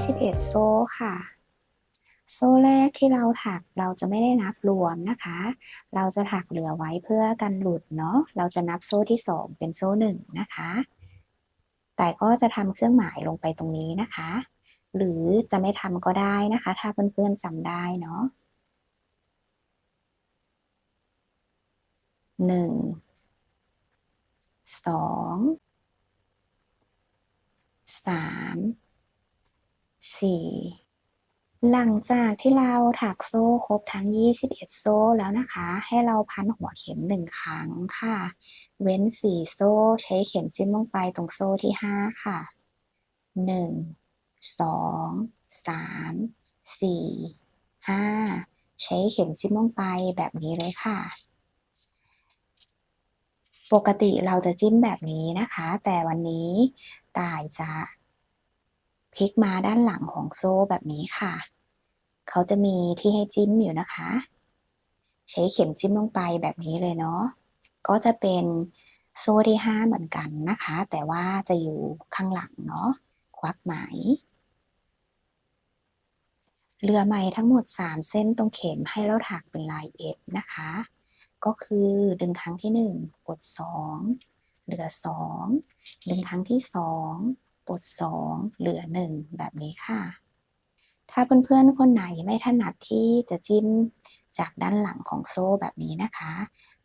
21 โซ่ค่ะ โซ่แรกที่เราถักเราจะไม่ได้นับรวมนะคะ เราจะถักเหลือไว้เพื่อกันหลุดเนาะ เราจะนับโซ่ที่ 2 เป็นโซ่1นะคะ แต่ก็จะทำเครื่องหมายลงไปตรงนี้นะคะ หรือจะไม่ทำก็ได้นะคะ ถ้าเพื่อนๆจำได้เนาะหนึ่งสองสาม สี่หลังจากที่เราถักโซ่ครบทั้ง 21 โซ่แล้วนะคะ ให้เราพันหัวเข็ม 1 ครั้งค่ะ เว้น 4 โซ่ใช้เข็มจิ้มลงไปตรงโซ่ที่ 5 ค่ะ 1 2 3 4 5 ใช้เข็มจิ้มลงไปแบบนี้เลยค่ะปกติเราจะจิ้มแบบนี้นะคะ แต่วันนี้ตายจะ พลิกมาด้านหลังของโซ่แบบนี้ค่ะ เขาจะมีที่ให้จิ้มอยู่นะคะ ใช้เข็มจิ้มลงไปแบบนี้เลยเนาะ ก็จะเป็นโซ่ที่5เหมือนกันนะคะ แต่ว่าจะอยู่ข้างหลังเนาะ ควักไหม เรือไหมทั้งหมด 3 เส้นตรงเข็มให้เราถักเป็นลายเอฟนะคะ ก็คือดึงครั้งที่1ปลด2 เหลือ 2 ดึงครั้งที่ 2 ปลด 2 เหลือ 1 แบบนี้ค่ะ ถ้าเพื่อนๆ คนไหนไม่ถนัดที่จะจิ้มจากด้านหลังของโซ่แบบนี้นะคะ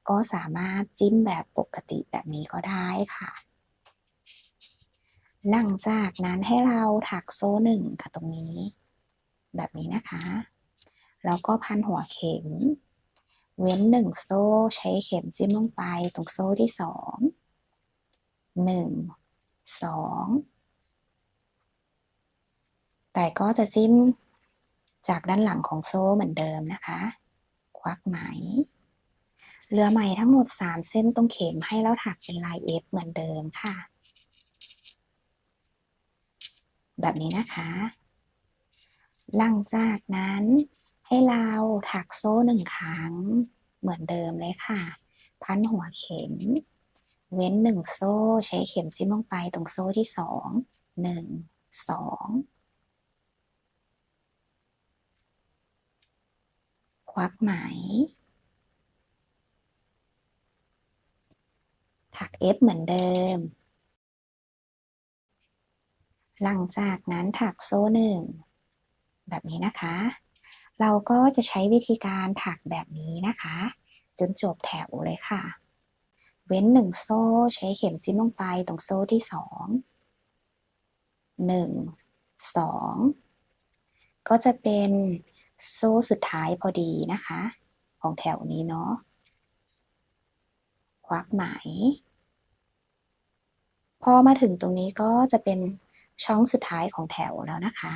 ก็สามารถจิ้มแบบปกติแบบนี้ก็ได้ค่ะ หลังจากนั้นให้เราถักโซ่หนึ่งค่ะตรงนี้ แบบนี้นะคะแล้วก็พันหัวเข็ม เว้นหนึ่งโซ่ใช้เข็มจิ้มลงไปตรงโซ่ที่สองหนึ่งสอง แต่ก็จะจิ้มจากด้านหลังของโซ่เหมือนเดิมนะคะ ควักไหม เหลือไหมทั้งหมด 3 เส้นตรงเข็มให้เราถักเป็นลาย F เหมือนเดิมค่ะ แบบนี้นะคะ หลังจากนั้นให้เราถักโซ่หนึ่งครั้งเหมือนเดิมเลยค่ะ พันหัวเข็ม เว้นหนึ่งโซ่ใช้เข็มจิ้มลงไปตรงโซ่ที่สองหนึ่งสอง วักไหม ถัก F เหมือนเดิม หลังจากนั้นถักโซ่หนึ่งแบบนี้นะคะ เราก็จะใช้วิธีการถักแบบนี้นะคะ จนจบแถวเลยค่ะ เว้นหนึ่งโซ่ใช้เข็มจิ้มลงไปตรงโซ่ที่สองหนึ่งสองก็จะเป็น โซ่สุดท้ายพอดีนะคะ ของแถวนี้เนาะควักไหม พอมาถึงตรงนี้ก็จะเป็นช่องสุดท้ายของแถวแล้วนะคะ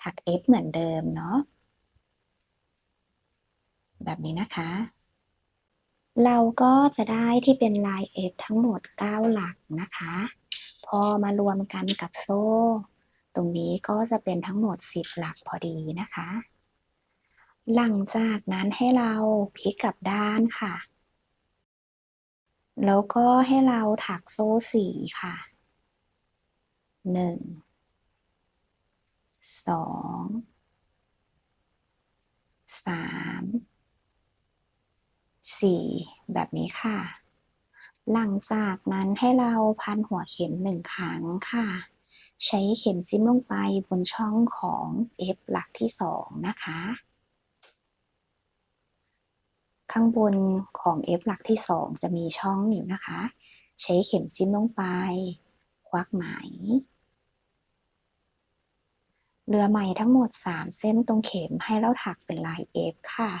ถัก F เหมือนเดิมเนาะแบบนี้นะคะ เราก็จะได้ที่เป็นลาย F ทั้งหมด 9 หลักนะคะ พอมารวมกันกับโซ่ ตรงนี้ก็จะเป็นทั้งหมด 10 หลักพอดีนะคะ หลังจากนั้นให้เราพลิกกลับด้านค่ะ แล้วก็ให้เราถักโซ่สี่ค่ะหนึ่งสองสามสี่แบบนี้ค่ะ หลังจากนั้นให้เราพันหัวเข็มหนึ่งครั้งค่ะ ใช้เข็มจิ้มลงไปบนช่องของ F หลักที่สองนะคะ ข้างบนของ F หลักที่สองจะมีช่องอยู่นะคะ ใช้เข็มจิ้มลงไป ควักไหมเหลือไหมทั้งหมด 3 เส้นตรงเข็มให้เราถักเป็นลาย F ค่ะ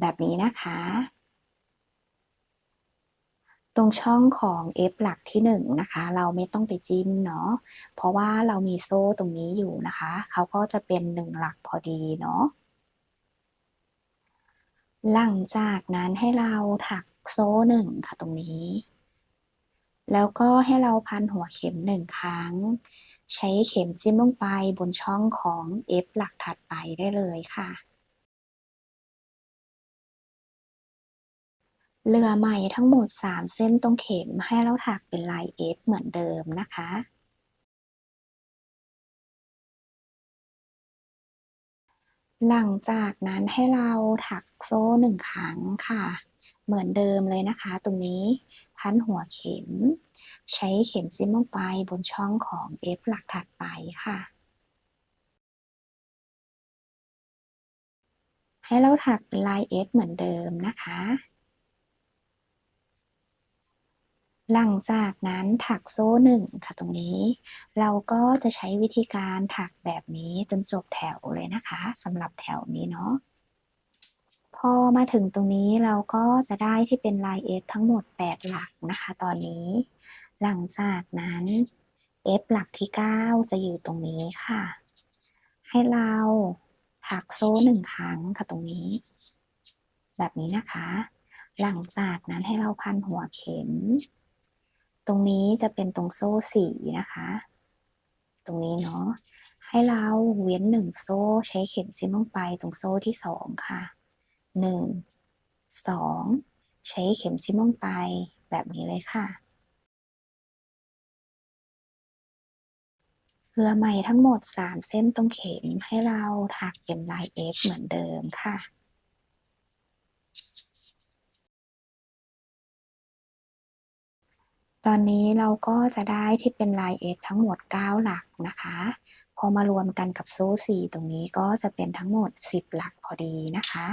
แบบนี้นะคะ รงช่องของ F หลักที่1นะคะ เราไม่ต้องไปจิ้มเนาะ เพราะว่าเรามีโซ่ตรงนี้อยู่นะคะ เขาก็จะเป็น 1 หลักพอดีเนาะ หลังจากนั้นให้เราถักโซ่หนึ่งค่ะตรงนี้ แล้วก็ให้เราพันหัวเข็มหนึ่งครั้ง ใช้เข็มจิ้มลงไปบนช่องของ F หลักถัดไปได้เลยค่ะ เรือใหม่ทั้งหมด 3 เส้นตรงเข็มให้เราถักเป็นลาย F เหมือนเดิมนะคะ หลังจากนั้นให้เราถักโซ่หนึ่งครั้งค่ะ เหมือนเดิมเลยนะคะ ตรงนี้พันหัวเข็ม ใช้เข็มจิ้มลงไปบนช่องของ F หลักถัดไปค่ะให้เราถักเป็นลาย F เหมือนเดิมนะคะ หลังจากนั้นถักโซ่หนึ่งค่ะตรงนี้ เราก็จะใช้วิธีการถักแบบนี้จนจบแถวเลยนะคะสำหรับแถวนี้เนาะพอมาถึงตรงนี้เราก็จะได้ที่เป็นลาย F ทั้งหมด 8 หลักนะคะ ตอนนี้ หลังจากนั้น F หลักที่ 9 จะอยู่ตรงนี้ค่ะ ให้เราถักโซ่หนึ่งครั้งค่ะตรงนี้ แบบนี้นะคะ หลังจากนั้นให้เราพันหัวเข็ม รงนี้จะเป็นตรงโซ่สีนะคะ ตรงนี้เนาะให้เราเว้นหนึ่งโซ่ใช้เข็มจิ้มลงไปตรงโซ่ที่สองค่ะหนึ่งสองใช้เข็มจิ้มลงไปแบบนี้เลยค่ะ เรือใหม่ทั้งหมด 3 เส้นตรงเข็มให้เราถักเป็นลาย F เหมือนเดิมค่ะ ตอนนี้เราก็จะได้ที่เป็นลายเ x ทั้งหมด 9 หลักนะคะ พอมารวมกันกับโซู่4ตรงนี้ก็จะเป็นทั้งหมด 10 หลักพอดีนะคะ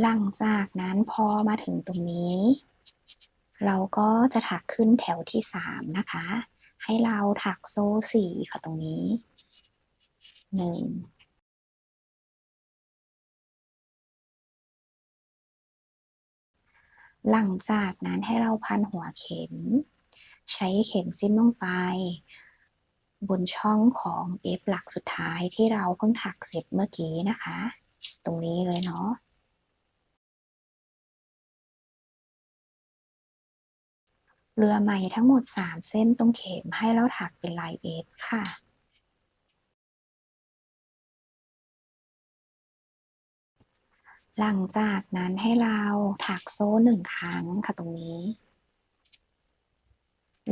หลังจากนั้นพอมาถึงตรงนี้ เราก็จะถักขึ้นแถวที่ 3 นะคะ ให้เราถักโซ่4ค่ะตรงนี้ 1 หลังจากนั้นให้เราพันหัวเข็ม ใช้เข็มจิ้มลงไป บนช่องของ F หลักสุดท้ายที่เราเพิ่งถักเสร็จเมื่อกี้นะคะ ตรงนี้เลยเนาะเรือใหม่ทั้งหมด 3 เส้นตรงเข็มให้เราถักเป็นลาย F ค่ะ หลังจากนั้นให้เราถักโซ่หนึ่งครั้งค่ะตรงนี้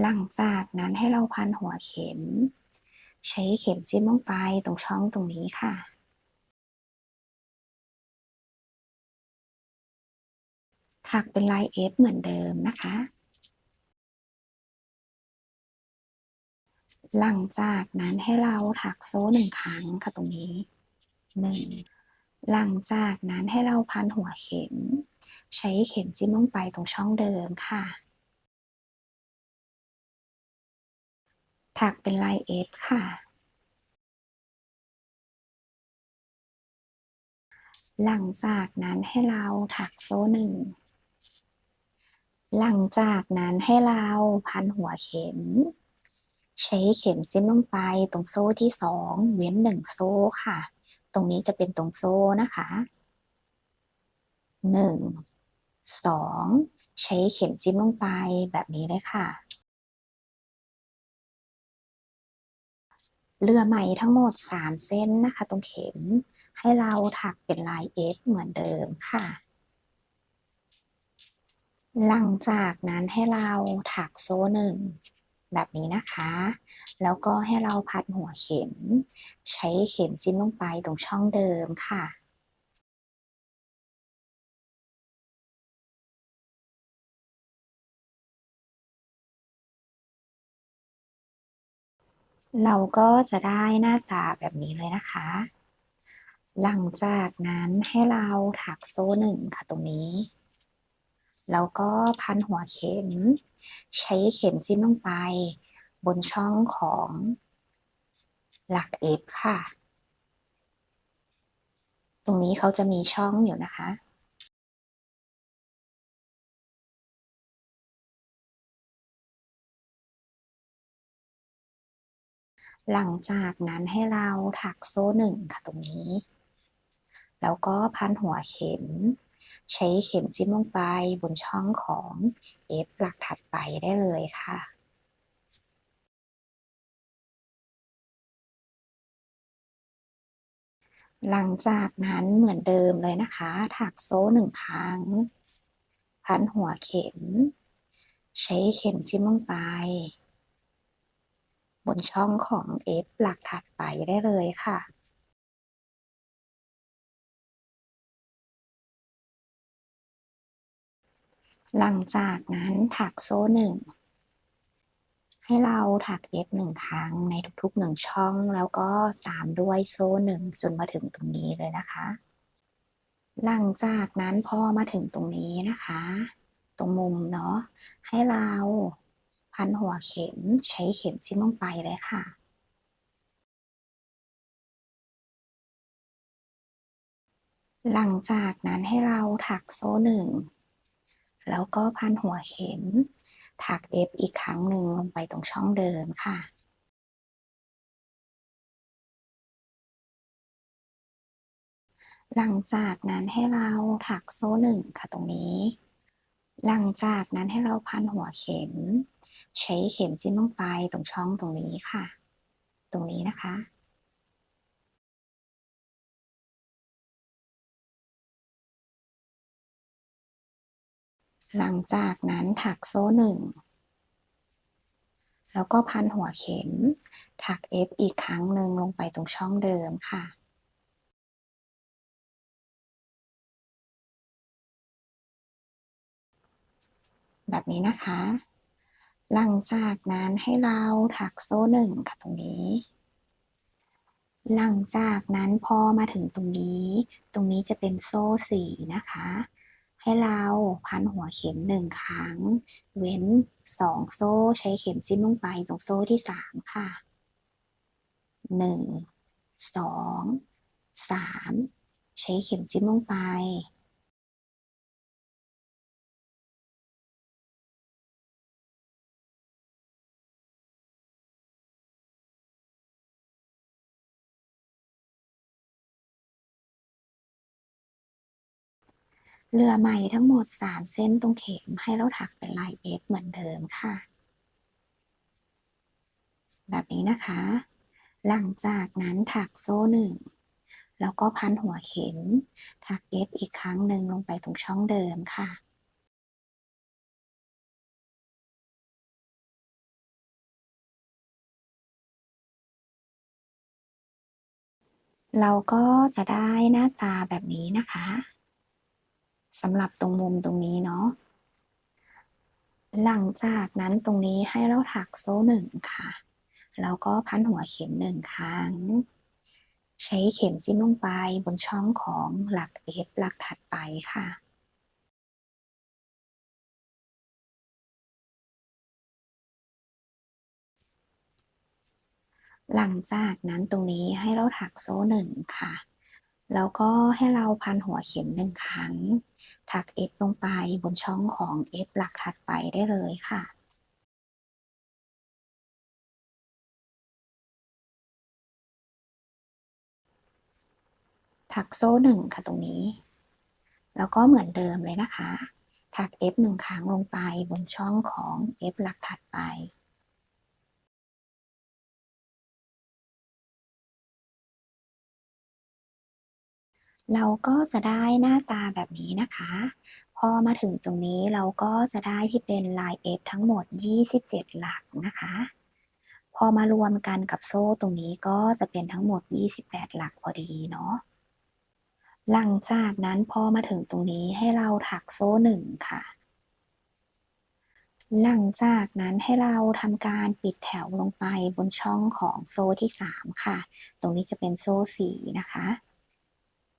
หลังจากนั้นให้เราพันหัวเข็ม ใช้เข็มจิ้มลงไปตรงช่องตรงนี้ค่ะ ถักเป็นลาย F เหมือนเดิมนะคะ หลังจากนั้นให้เราถักโซ่หนึ่งครั้งค่ะตรงนี้หนึ่ง หลังจากนั้นให้เราพันหัวเข็ม ใช้เข็มจิ้มลงไปตรงช่องเดิมค่ะ ถักเป็นลาย F ค่ะ หลังจากนั้นให้เราถักโซ่หนึ่ง หลังจากนั้นให้เราพันหัวเข็ม ใช้เข็มจิ้มลงไปตรงโซ่ที่สองเว้นหนึ่งโซ่ค่ะ ตรงนี้จะเป็นตรงโซ่นะคะหนึ่งสองใช้เข็มจิ้มลงไปแบบนี้เลยค่ะ เรือไหมทั้งหมด 3 เส้นนะคะ ตรงเข็มให้เราถักเป็นลาย F เหมือนเดิมค่ะ หลังจากนั้นให้เราถักโซ่หนึ่ง แบบนี้นะคะ แล้วก็ให้เราพัดหัวเข็ม ใช้เข็มจิ้มลงไปตรงช่องเดิมค่ะเราก็จะได้หน้าตาแบบนี้เลยนะคะ หลังจากนั้นให้เราถักโซ่หนึ่งค่ะตรงนี้ แล้วก็พันหัวเข็ม ใช้เข็มจิ้มลงไป บนช่องของหลัก F ค่ะ ตรงนี้เขาจะมีช่องอยู่นะคะหลังจากนั้นให้เราถักโซ่หนึ่งค่ะตรงนี้ แล้วก็พันหัวเข็ม ใช้เข็มจิ้มลงไปบนช่องของ F หลักถัดไปได้เลยค่ะหลังจากนั้นเหมือนเดิมเลยนะคะ ถักโซ่หนึ่งครั้ง พันหัวเข็ม ใช้เข็มจิ้มลงไป บนช่องของ F หลักถัดไปได้เลยค่ะ หลังจากนั้นถักโซ่หนึ่งให้เราถัก F หนึ่งครั้งในทุกๆหนึ่งช่อง แล้วก็ตามด้วยโซ่หนึ่งจนมาถึงตรงนี้เลยนะคะ หลังจากนั้นพอมาถึงตรงนี้นะคะ ตรงมุมเนาะให้เราพันหัวเข็มใช้เข็มจิ้มลงไปเลยค่ะหลังจากนั้นให้เราถักโซ่หนึ่ง แล้วก็พันหัวเข็ม ถัก F อีกครั้งหนึ่งลงไปตรงช่องเดิมค่ะ หลังจากนั้นให้เราถักโซ่หนึ่งค่ะตรงนี้ หลังจากนั้นให้เราพันหัวเข็ม ใช้เข็มจิ้มลงไปตรงช่องตรงนี้ค่ะ ตรงนี้นะคะ หลังจากนั้นถักโซ่หนึ่ง แล้วก็พันหัวเข็ม ถัก F อีกครั้งหนึ่งลงไปตรงช่องเดิมค่ะแบบนี้นะคะ หลังจากนั้นให้เราถักโซ่หนึ่งค่ะตรงนี้ หลังจากนั้นพอมาถึงตรงนี้ ตรงนี้จะเป็นโซ่สี่นะคะ ให้เราพันหัวเข็มหนึ่งครั้ง เว้นสองโซ่ใช้เข็มจิ้มลงไปตรงโซ่ที่สามค่ะหนึ่งสองสามใช้เข็มจิ้มลงไป เรือไหม่ทั้งหมด 3 เส้นตรงเข็มให้เราถักเป็นลาย F เหมือนเดิมค่ะ แบบนี้นะคะ หลังจากนั้นถักโซ่หนึ่งแล้วก็พันหัวเข็ม ถัก F อีกครั้งหนึ่งลงไปตรงช่องเดิมค่ะเราก็จะได้หน้าตาแบบนี้นะคะ สำหรับตรงมุมตรงนี้เนาะหลังจากนั้นตรงนี้ให้เราถักโซ่หนึ่งค่ะแล้วก็พันหัวเข็มหนึ่งครั้ง ใช้เข็มจิ้มลงไปบนช่องของหลัก F หลักถัดไปค่ะหลังจากนั้นตรงนี้ให้เราถักโซ่หนึ่งค่ะ แล้วก็ให้เราพันหัวเข็มหนึ่งครั้ง ถัก F ลงไปบนช่องของ F หลักถัดไปได้เลยค่ะถักโซ่หนึ่งค่ะตรงนี้ แล้วก็เหมือนเดิมเลยนะคะ ถัก F หนึ่งครั้งลงไปบนช่องของ F หลักถัดไป เราก็จะได้หน้าตาแบบนี้นะคะ พอมาถึงตรงนี้เราก็จะได้ที่เป็นลาย F ทั้งหมด 27 หลักนะคะ พอมารวมกันกับโซ่ตรงนี้ก็จะเป็นทั้งหมด 28 หลักพอดีเนาะหลังจากนั้นพอมาถึงตรงนี้ให้เราถักโซ่หนึ่งค่ะ หลังจากนั้นให้เราทำการปิดแถวลงไปบนช่องของโซ่ที่ 3 ค่ะ ตรงนี้จะเป็นโซ่4นะคะ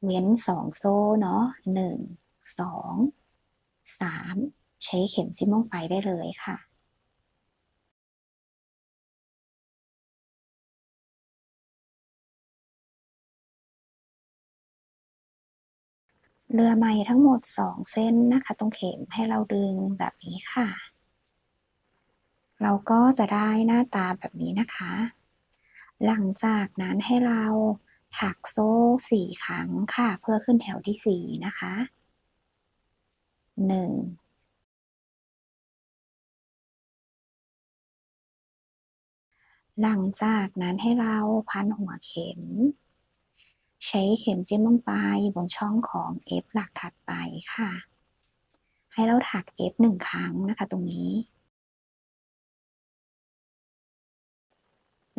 เว้น2โซ่เนาะ1 2 3ใช้เข็มจิ้มลงไปได้เลยค่ะเรือไหมทั้งหมด 2 เส้นนะคะ ตรงเข็มให้เราดึงแบบนี้ค่ะ เราก็จะได้หน้าตาแบบนี้นะคะ หลังจากนั้นให้เรา ถักโซ่4ครั้งค่ะ เพื่อขึ้นแถวที่4นะคะ1หลังจากนั้นให้เราพันหัวเข็ม ใช้เข็มจิ้มลงไปบนช่องของ F หลักถัดไปค่ะ ให้เราถัก F หนึ่งครั้งนะคะตรงนี้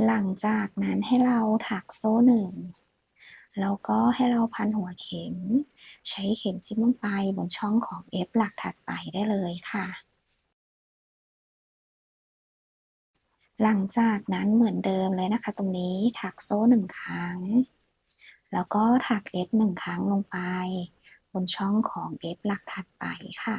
หลังจากนั้นให้เราถักโซ่หนึ่งแล้วก็ให้เราพันหัวเข็ม ใช้เข็มจิ้มลงไปบนช่องของ F หลักถัดไปได้เลยค่ะ หลังจากนั้นเหมือนเดิมเลยนะคะ ตรงนี้ถักโซ่หนึ่งครั้ง แล้วก็ถัก F หนึ่งครั้งลงไป บนช่องของ F หลักถัดไปค่ะ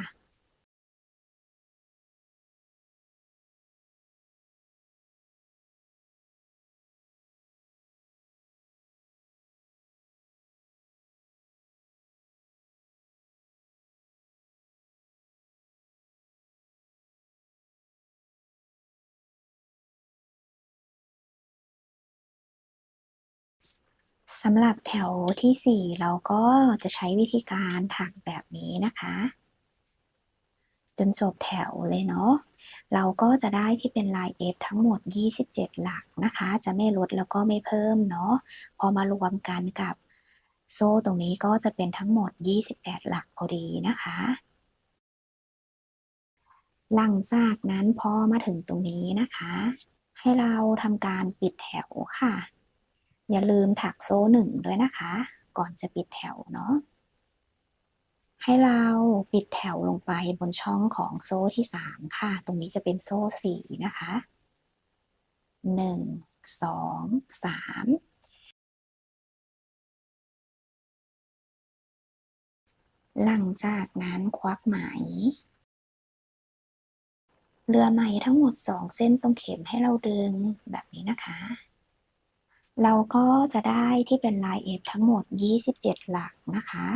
สำหรับแถวที่ 4 เราก็จะใช้วิธีการถักแบบนี้นะคะ จนจบแถวเลยเนาะเราก็จะได้ที่เป็นลาย F ทั้งหมด 27 หลักนะคะ จะไม่ลดแล้วก็ไม่เพิ่มเนาะพอมารวมกันกับโซ่ตรงนี้ก็จะเป็นทั้งหมด 28 หลักพอดีนะคะ หลังจากนั้นพอมาถึงตรงนี้นะคะ ให้เราทำการปิดแถวค่ะ อย่าลืมถักโซ่หนึ่งด้วยนะคะ ก่อนจะปิดแถวเนาะให้เราปิดแถวลงไปบนช่องของโซ่ที่สามค่ะ ตรงนี้จะเป็นโซ่สี่นะคะหนึ่งสองสามหลังจากนั้นควักไหม เรือไหมทั้งหมดสองเส้นตรงเข็มให้เราดึงแบบนี้นะคะ เราก็จะได้ที่เป็นลายเอฟทั้งหมด 27 หลักนะคะ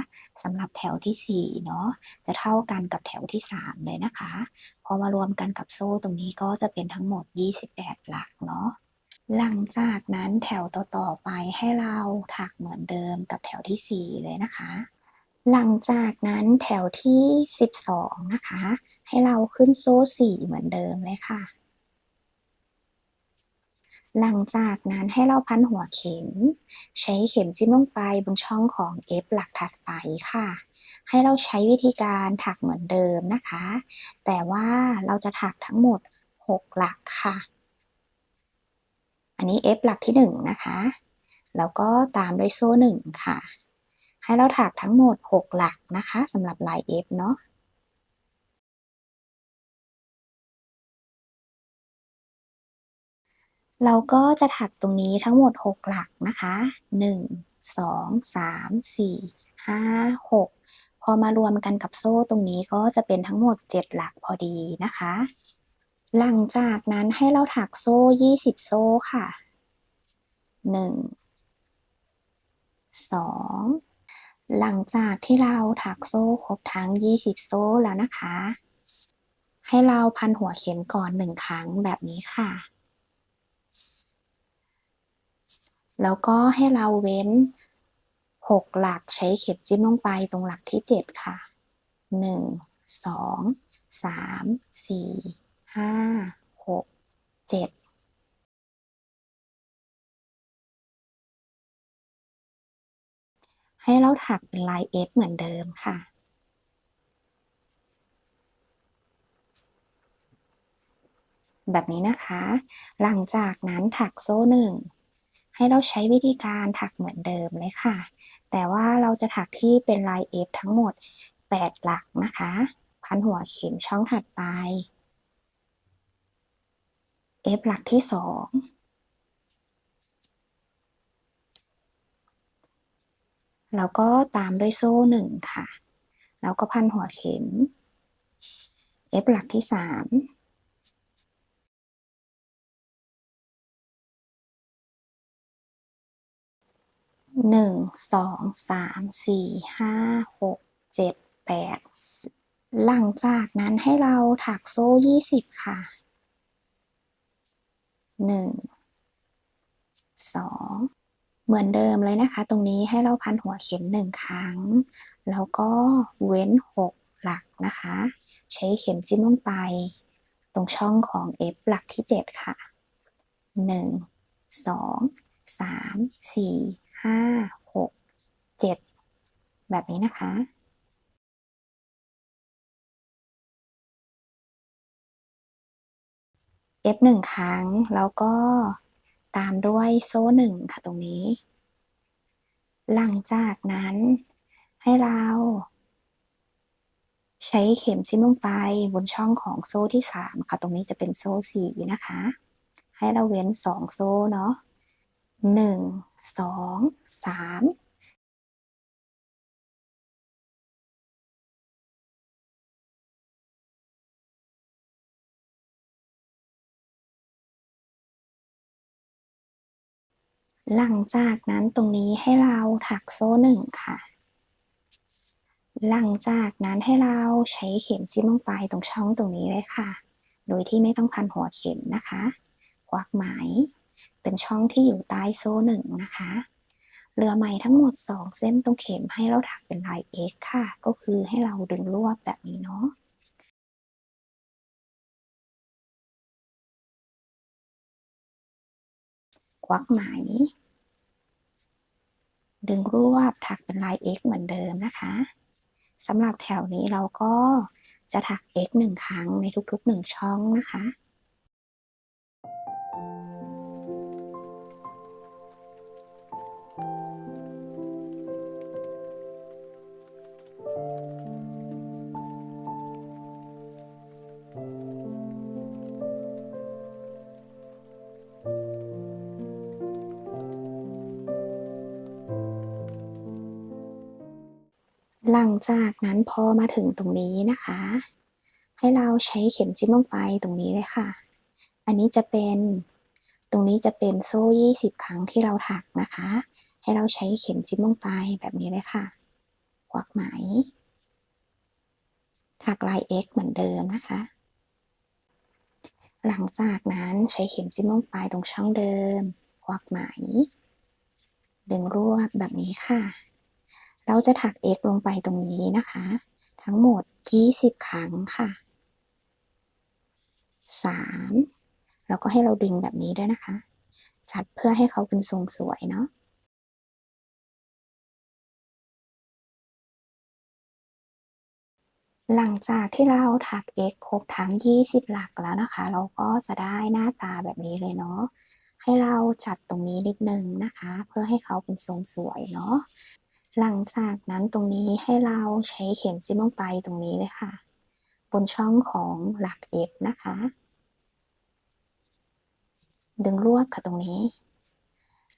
สำหรับแถวที่ 4 เนาะจะเท่ากันกับแถวที่ 3 เลยนะคะ พอมารวมกันกับโซ่ตรงนี้ก็จะเป็นทั้งหมด 28 หลักเนาะหลังจากนั้นแถวต่อๆไปให้เราถักเหมือนเดิมกับแถวที่ 4 เลยนะคะ หลังจากนั้นแถวที่ 12 นะคะ ให้เราขึ้นโซ่ 4 เหมือนเดิมเลยค่ะ หลังจากนั้นให้เราพันหัวเข็ม ใช้เข็มจิ้มลงไปบนช่องของ F หลักถัดไปค่ะ ให้เราใช้วิธีการถักเหมือนเดิมนะคะ แต่ว่าเราจะถักทั้งหมด 6 หลักค่ะ อันนี้ F หลักที่ 1 นะคะ แล้วก็ตามด้วยโซ่1ค่ะ ให้เราถักทั้งหมด 6 หลักนะคะสำหรับลาย F เนาะ เราก็จะถักตรงนี้ทั้งหมด 6 หลักนะคะ 1 2 3 4 5 6 พอมารวมกันกับโซ่ตรงนี้ก็จะเป็นทั้งหมด 7 หลักพอดีนะคะ หลังจากนั้นให้เราถักโซ่ 20 โซ่ค่ะ 1 2หลังจากที่เราถักโซ่ครบทั้ง 20 โซ่แล้วนะคะ ให้เราพันหัวเข็มก่อน1ครั้งแบบนี้ค่ะ แล้วก็ให้เราเว้น 6 หลักใช้เข็มจิ้มลงไปตรงหลักที่ 7 ค่ะ 1 2 3 4 5 6 7ให้เราถักเป็นลาย S เหมือนเดิมค่ะ แบบนี้นะคะ หลังจากนั้นถักโซ่หนึ่ง ให้เราใช้วิธีการถักเหมือนเดิมเลยค่ะ แต่ว่าเราจะถักที่เป็นลาย F ทั้งหมด 8 หลักนะคะ พันหัวเข็มช่องถัดไป F หลักที่2แล้วก็ตามด้วยโซ่หนึ่งค่ะ แล้วก็พันหัวเข็ม F หลักที่3 หนึ่งสองสามสี่ห้าหกเจ็ดแปดหลังจากนั้นให้เราถักโซ่ยี่สิบค่ะหนึ่งสองเหมือนเดิมเลยนะคะ ตรงนี้ให้เราพันหัวเข็มหนึ่งครั้ง แล้วก็เว้นหกหลักนะคะ ใช้เข็มจิ้มลงไป ตรงช่องของ F หลักที่ 7 ค่ะ 1 2 3 4 ห้าหกเจ็ดแบบนี้นะคะเอฟหนึ่งครั้ง แล้วก็ตามด้วยโซ่หนึ่งค่ะตรงนี้ หลังจากนั้นให้เรา ใช้เข็มซิ้มลงไปบนช่องของโซ่ที่ 3 ค่ะ ตรงนี้จะเป็นโซ่ 4 นะคะ ให้เราเว้น 2 โซ่เนาะ หนึ่งสองสามหลังจากนั้นตรงนี้ให้เราถักโซ่หนึ่งค่ะ หลังจากนั้นให้เราใช้เข็มจิ้มลงไปตรงช่องตรงนี้เลยค่ะ โดยที่ไม่ต้องพันหัวเข็มนะคะ ควักไหม เป็นช่องที่อยู่ใต้โซ่หนึ่งนะคะเหลือไหมทั้งหมด 2 เส้นตรงเข็มให้เราถักเป็นลาย X ค่ะ ก็คือให้เราดึงรวบแบบนี้เนาะควักไหม ดึงรวบถักเป็นลาย X เหมือนเดิมนะคะสำหรับแถวนี้เราก็จะถัก X หนึ่งครั้งในทุกๆหนึ่งช่องนะคะ หลังจากนั้นพอมาถึงตรงนี้นะคะ ให้เราใช้เข็มจิ้มลงไปตรงนี้เลยค่ะ อันนี้จะเป็นตรงนี้จะเป็นโซ่ 20 ครั้งที่เราถักนะคะ ให้เราใช้เข็มจิ้มลงไปแบบนี้เลยค่ะควักไหม ถักลาย X เหมือนเดิมนะคะ หลังจากนั้นใช้เข็มจิ้มลงไปตรงช่องเดิมควักไหม ดึงรวบแบบนี้ค่ะ เราจะถัก x ลงไปตรงนี้นะคะ ทั้งหมด 20 ครั้งค่ะ 3 แล้วก็ให้เราดึงแบบนี้ด้วยนะคะ จัดเพื่อให้เขาเป็นทรงสวยเนาะหลังจากที่เราถัก x ครบทั้ง 20 หลักแล้วนะคะ เราก็จะได้หน้าตาแบบนี้เลยเนาะให้เราจัดตรงนี้นิดนึงนะคะ เพื่อให้เขาเป็นทรงสวยเนาะ หลังจากนั้นตรงนี้ให้เราใช้เข็มจิ้มลงไปตรงนี้เลยค่ะ บนช่องของหลัก F นะคะ ดึงรวบค่ะตรงนี้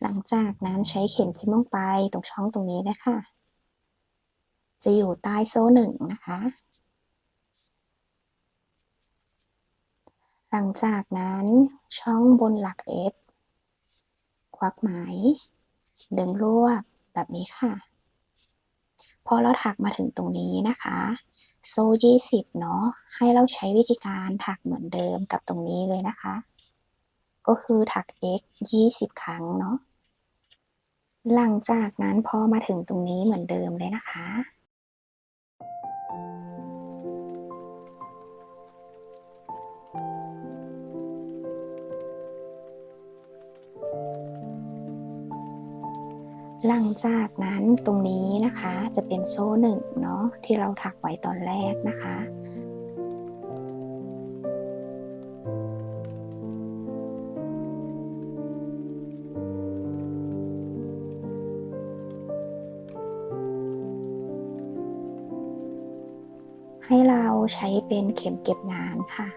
หลังจากนั้นใช้เข็มจิ้มลงไปตรงช่องตรงนี้เลยค่ะจะอยู่ใต้โซ่หนึ่งนะคะ หลังจากนั้นช่องบนหลัก F ควักไหม ดึงรวบแบบนี้ค่ะ พอเราถักมาถึงตรงนี้นะคะ โซ่20เนาะให้เราใช้วิธีการถักเหมือนเดิมกับตรงนี้เลยนะคะ ก็คือถัก x 20ครั้งเนาะหลังจากนั้นพอมาถึงตรงนี้เหมือนเดิมเลยนะคะ หลังจากนั้นตรงนี้นะคะจะเป็นโซ่หนึ่งเนาะที่เราถักไว้ตอนแรกนะคะ ให้เราใช้เป็นเข็มเก็บงานค่ะ